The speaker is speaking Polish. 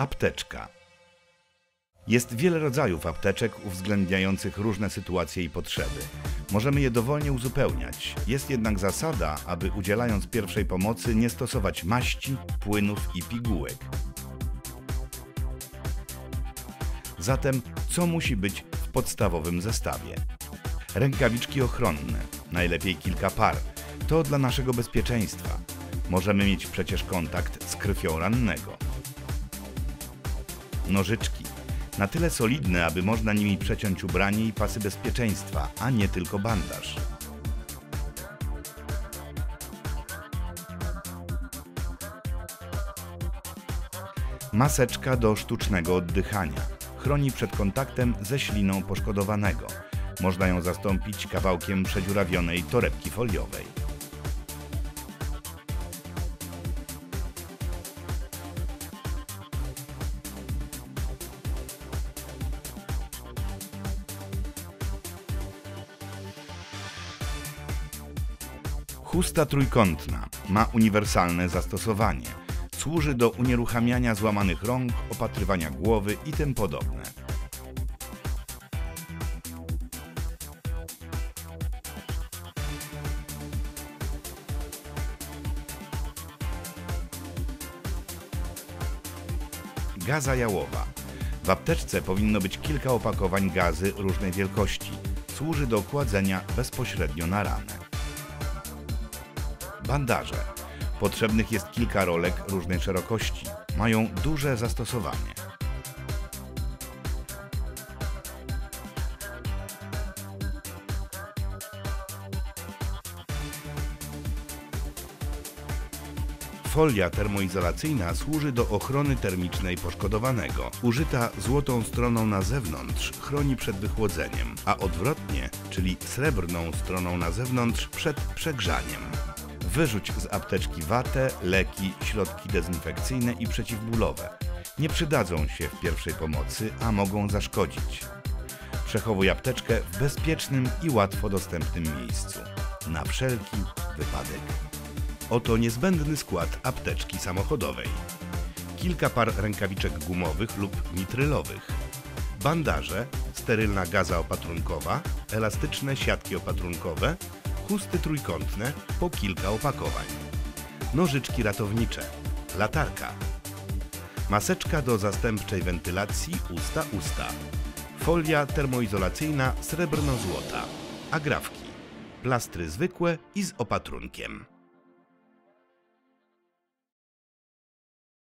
Apteczka. Jest wiele rodzajów apteczek uwzględniających różne sytuacje i potrzeby. Możemy je dowolnie uzupełniać. Jest jednak zasada, aby udzielając pierwszej pomocy nie stosować maści, płynów i pigułek. Zatem co musi być w podstawowym zestawie? Rękawiczki ochronne, najlepiej kilka par. To dla naszego bezpieczeństwa. Możemy mieć przecież kontakt z krwią rannego. Nożyczki. Na tyle solidne, aby można nimi przeciąć ubranie i pasy bezpieczeństwa, a nie tylko bandaż. Maseczka do sztucznego oddychania. Chroni przed kontaktem ze śliną poszkodowanego. Można ją zastąpić kawałkiem przedziurawionej torebki foliowej. Chusta trójkątna ma uniwersalne zastosowanie. Służy do unieruchamiania złamanych rąk, opatrywania głowy i tym podobne. Gaza jałowa. W apteczce powinno być kilka opakowań gazy różnej wielkości. Służy do kładzenia bezpośrednio na ranę. Bandaże. Potrzebnych jest kilka rolek różnej szerokości. Mają duże zastosowanie. Folia termoizolacyjna służy do ochrony termicznej poszkodowanego. Użyta złotą stroną na zewnątrz chroni przed wychłodzeniem, a odwrotnie, czyli srebrną stroną na zewnątrz przed przegrzaniem. Wyrzuć z apteczki watę, leki, środki dezynfekcyjne i przeciwbólowe. Nie przydadzą się w pierwszej pomocy, a mogą zaszkodzić. Przechowuj apteczkę w bezpiecznym i łatwo dostępnym miejscu. Na wszelki wypadek. Oto niezbędny skład apteczki samochodowej. Kilka par rękawiczek gumowych lub nitrylowych. Bandaże, sterylna gaza opatrunkowa, elastyczne siatki opatrunkowe, chusty trójkątne po kilka opakowań. Nożyczki ratownicze, latarka. Maseczka do zastępczej wentylacji usta-usta. Folia termoizolacyjna srebrno-złota. Agrafki. Plastry zwykłe i z opatrunkiem.